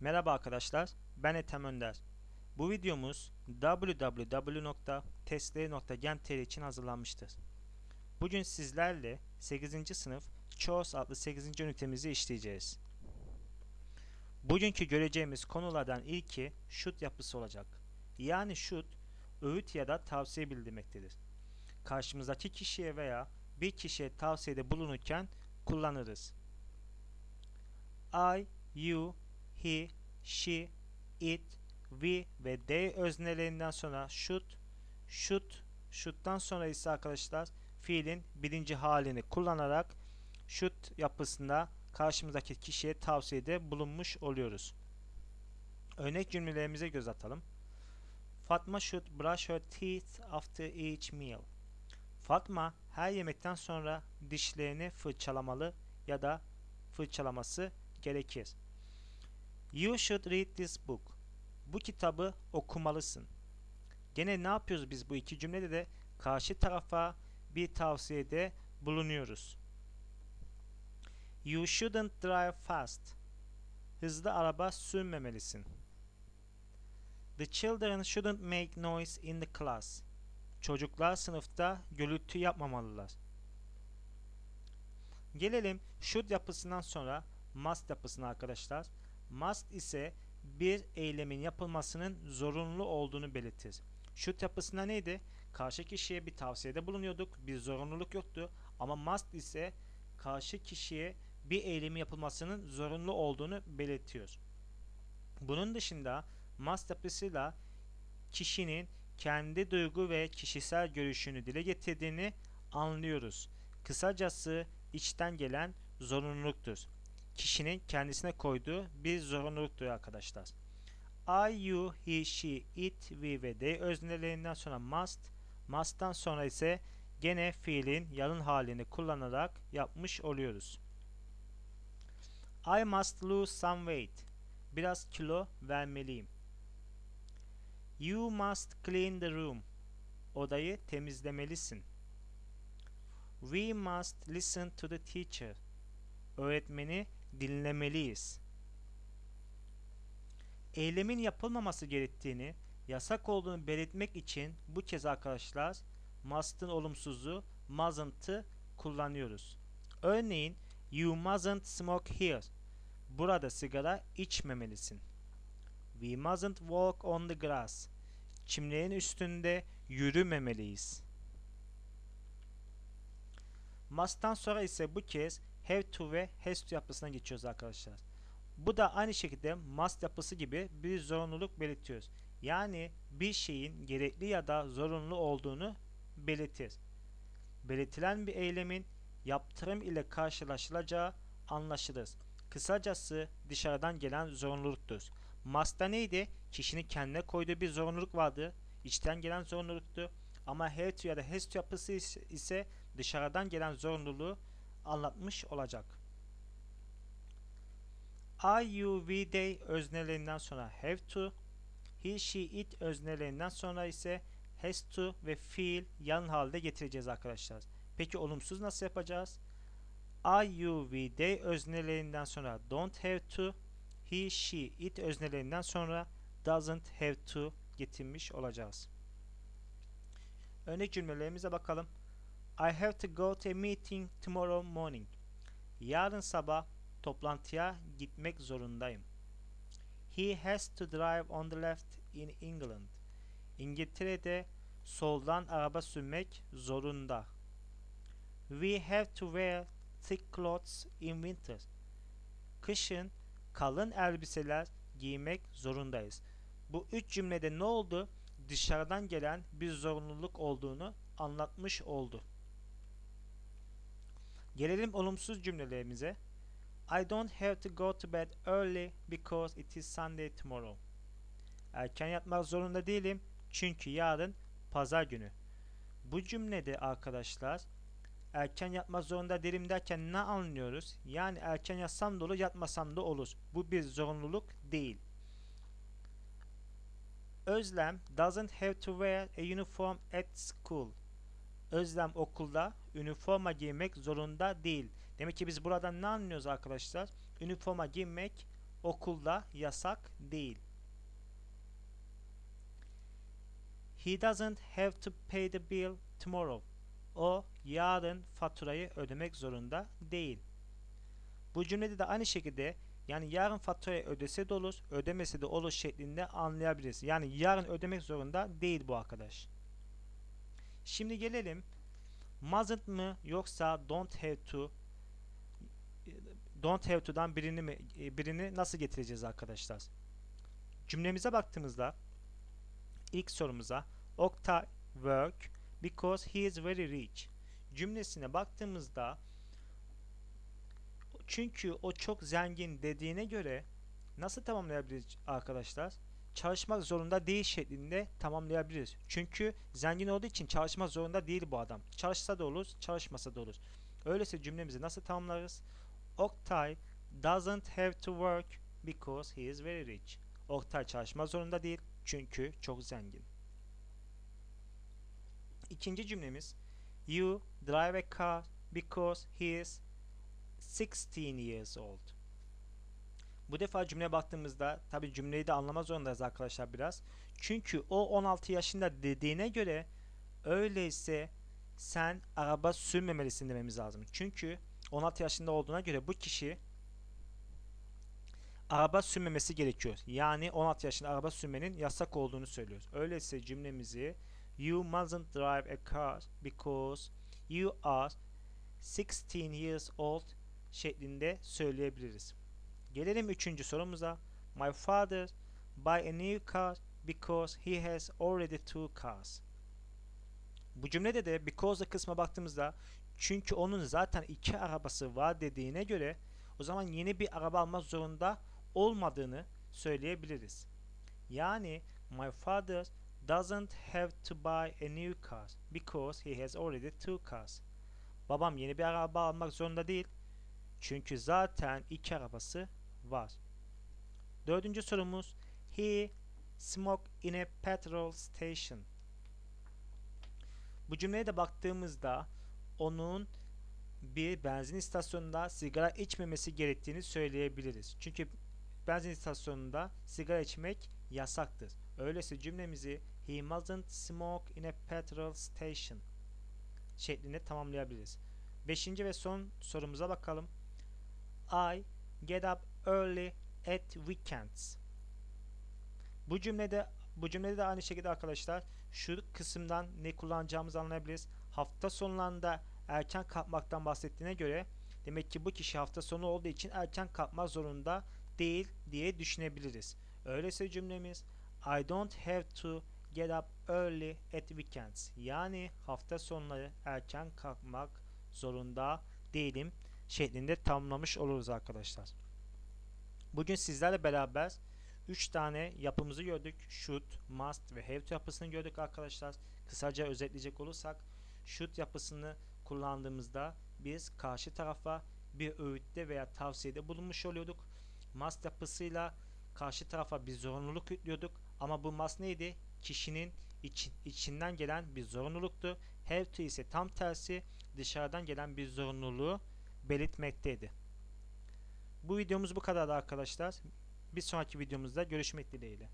Merhaba arkadaşlar, ben Ethem Önder. Bu videomuz www.testleri.gem.tr için hazırlanmıştır. Bugün sizlerle 8. sınıf Chores adlı 8. ünitemizi işleyeceğiz. Bugünkü göreceğimiz konulardan ilki should yapısı olacak. Yani should, öğüt ya da tavsiye bildirmektedir. Karşımızdaki kişiye veya bir kişiye tavsiyede bulunurken kullanırız. I, you, he, she, it, we ve they öznelerinden sonra should, should, should'dan sonra ise arkadaşlar fiilin birinci halini kullanarak should yapısında karşımızdaki kişiye tavsiyede bulunmuş oluyoruz. Örnek cümlelerimize göz atalım. Fatma should brush her teeth after each meal. Fatma her yemekten sonra dişlerini fırçalamalı ya da fırçalaması gerekir. You should read this book. Bu kitabı okumalısın. Gene ne yapıyoruz biz bu iki cümlede de karşı tarafa bir tavsiyede bulunuyoruz. You shouldn't drive fast. Hızlı araba sürmemelisin. The children shouldn't make noise in the class. Çocuklar sınıfta gürültü yapmamalılar. Gelelim should yapısından sonra must yapısına arkadaşlar. Must ise bir eylemin yapılmasının zorunlu olduğunu belirtir. Should yapısında neydi? Karşı kişiye bir tavsiyede bulunuyorduk. Bir zorunluluk yoktu. Ama must ise karşı kişiye bir eylemin yapılmasının zorunlu olduğunu belirtiyor. Bunun dışında must yapısıyla kişinin kendi duygu ve kişisel görüşünü dile getirdiğini anlıyoruz. Kısacası içten gelen zorunluluktur. Kişinin kendisine koyduğu bir zorunluluktur arkadaşlar. I, you, he, she, it, we ve they öznelerinden sonra must, must'tan sonra ise gene fiilin yalın halini kullanarak yapmış oluyoruz. I must lose some weight. Biraz kilo vermeliyim. You must clean the room. Odayı temizlemelisin. We must listen to the teacher. Öğretmeni dinlemeliyiz. Eylemin yapılmaması gerektiğini, yasak olduğunu belirtmek için bu kez arkadaşlar must'ın olumsuzu mustn't'ı kullanıyoruz. Örneğin you mustn't smoke here. Burada sigara içmemelisin. We mustn't walk on the grass. Çimlerin üstünde yürümemeliyiz. Must'tan sonra ise bu kez have to ve has to yapısına geçiyoruz arkadaşlar. Bu da aynı şekilde must yapısı gibi bir zorunluluk belirtiyoruz. Yani bir şeyin gerekli ya da zorunlu olduğunu belirtir. Belirtilen bir eylemin yaptırım ile karşılaşılacağı anlaşılır. Kısacası dışarıdan gelen zorunluluktur. Must'ta neydi? Kişinin kendine koyduğu bir zorunluluk vardı. İçten gelen zorunluluktu. Ama have to ya da has to yapısı ise dışarıdan gelen zorunluluğu anlatmış olacak. I, you, we, they öznelerinden sonra have to, he, she, it öznelerinden sonra ise has to ve fiil yan halde getireceğiz arkadaşlar. Peki olumsuz nasıl yapacağız? I, you, we, they öznelerinden sonra don't have to, he, she, it öznelerinden sonra doesn't have to getirmiş olacağız. Örnek cümlelerimize bakalım. I have to go to a meeting tomorrow morning. Yarın sabah toplantıya gitmek zorundayım. He has to drive on the left in England. İngiltere'de soldan araba sürmek zorunda. We have to wear thick clothes in winter. Kışın kalın elbiseler giymek zorundayız. Bu üç cümlede ne oldu? Dışarıdan gelen bir zorunluluk olduğunu anlatmış oldu. Gelelim olumsuz cümlelerimize. I don't have to go to bed early because it is Sunday tomorrow. Erken yatmak zorunda değilim çünkü yarın pazar günü. Bu cümlede arkadaşlar erken yatmak zorunda değilim derken ne anlıyoruz? Yani erken yatsam da olur yatmasam da olur. Bu bir zorunluluk değil. Özlem doesn't have to wear a uniform at school. Özlem okulda üniforma giymek zorunda değil. Demek ki biz buradan ne anlıyoruz arkadaşlar? Üniforma giymek okulda yasak değil. He doesn't have to pay the bill tomorrow. O yarın faturayı ödemek zorunda değil. Bu cümlede de aynı şekilde yani yarın faturayı ödese de olur, ödemese de olur şeklinde anlayabiliriz. Yani yarın ödemek zorunda değil bu arkadaş. Şimdi gelelim mustn't mı yoksa don't have to don't have to'dan birini mi birini nasıl getireceğiz arkadaşlar? Cümlemize baktığımızda ilk sorumuza Oktay work because he is very rich cümlesine baktığımızda çünkü o çok zengin dediğine göre nasıl tamamlayabiliriz arkadaşlar? Çalışmak zorunda değil şeklinde tamamlayabiliriz. Çünkü zengin olduğu için çalışmak zorunda değil bu adam. Çalışsa da olur, çalışmasa da olur. Öyleyse cümlemizi nasıl tamamlarız? Oktay doesn't have to work because he is very rich. Oktay çalışmak zorunda değil çünkü çok zengin. İkinci cümlemiz You drive a car because he is 16 years old. Bu defa cümleye baktığımızda tabi cümleyi de anlama zorundayız arkadaşlar biraz. Çünkü o 16 yaşında dediğine göre öyleyse sen araba sürmemelisin dememiz lazım. Çünkü 16 yaşında olduğuna göre bu kişi araba sürmemesi gerekiyor. Yani 16 yaşında araba sürmenin yasak olduğunu söylüyoruz. Öyleyse cümlemizi You mustn't drive a car because you are 16 years old şeklinde söyleyebiliriz. Gelelim üçüncü sorumuza. My father buy a new car because he has already two cars. Bu cümlede de because kısma baktığımızda çünkü onun zaten iki arabası var dediğine göre o zaman yeni bir araba almak zorunda olmadığını söyleyebiliriz. Yani my father doesn't have to buy a new car because he has already two cars. Babam yeni bir araba almak zorunda değil. Çünkü zaten iki arabası var. Dördüncü sorumuz He smoke in a petrol station. Bu cümleye de baktığımızda onun bir benzin istasyonunda sigara içmemesi gerektiğini söyleyebiliriz. Çünkü benzin istasyonunda sigara içmek yasaktır. Öyleyse cümlemizi He mustn't smoke in a petrol station şeklinde tamamlayabiliriz. Beşinci ve son sorumuza bakalım. I get up early at weekends. Bu cümlede bu cümlede de aynı şekilde arkadaşlar şu kısımdan ne kullanacağımızı anlayabiliriz. Hafta sonlarında erken kalkmaktan bahsettiğine göre demek ki bu kişi hafta sonu olduğu için erken kalkma zorunda değil diye düşünebiliriz. Öyleyse cümlemiz I don't have to get up early at weekends. Yani hafta sonları erken kalkmak zorunda değilim şeklinde tamamlamış oluruz arkadaşlar. Bugün sizlerle beraber 3 tane yapımızı gördük. Should, must ve have yapısını gördük arkadaşlar. Kısaca özetleyecek olursak should yapısını kullandığımızda biz karşı tarafa bir öğütte veya tavsiyede bulunmuş oluyorduk. Must yapısıyla karşı tarafa bir zorunluluk yüklüyorduk. Ama bu must neydi? Kişinin iç, içinden gelen bir zorunluluktu. Have to ise tam tersi dışarıdan gelen bir zorunluluğu belirtmekteydi. Bu videomuz bu kadardı arkadaşlar. Bir sonraki videomuzda görüşmek dileğiyle.